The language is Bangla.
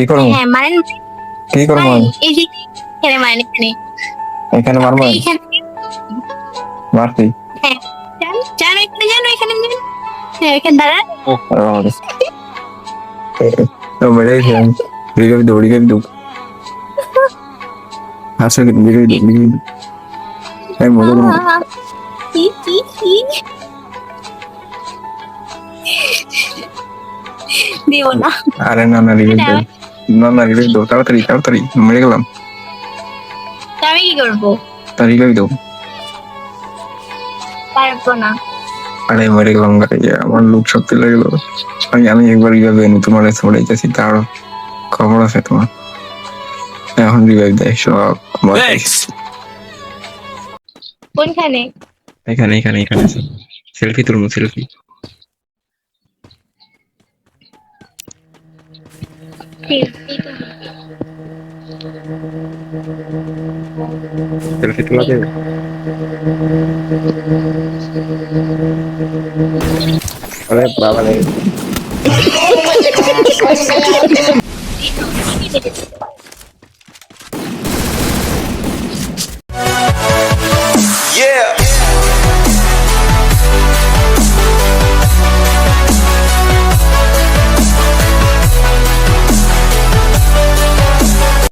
কি করব হ্যাঁ মারেন। কি করব। এই যে এখানে মারেন এখানে। এখানে মারবো মারতি হ্যাঁ যান এখানে যান এখানে যান। হ্যাঁ এখানে দাঁড়ান। মেরে রিগাবি দো রিগাবি দো হাসে রিগাবি দো রিগাবি দো মজা করো কি কি কি? দিব না। আরে না না দো না না রিগাবি দো তাড়াতাড়ি তাড়াতাড়ি মেরে গেলাম। আমি কি করব? তা রিগাবি দো পারব না। আরে মেরে গেলাম গাড়ি আমার লোক শক্তি লাগল আমি আমি একবার রিভাইভ এনে তোমার কাছে পড়াইতেছি তার খবর আছে তোমার। এখন রিভাইভ দেয় সব কোনখানে? এখানে এখানে এখানে সেলফি তুলবো selfie Pero si tú la tienes. Vale, va, vale.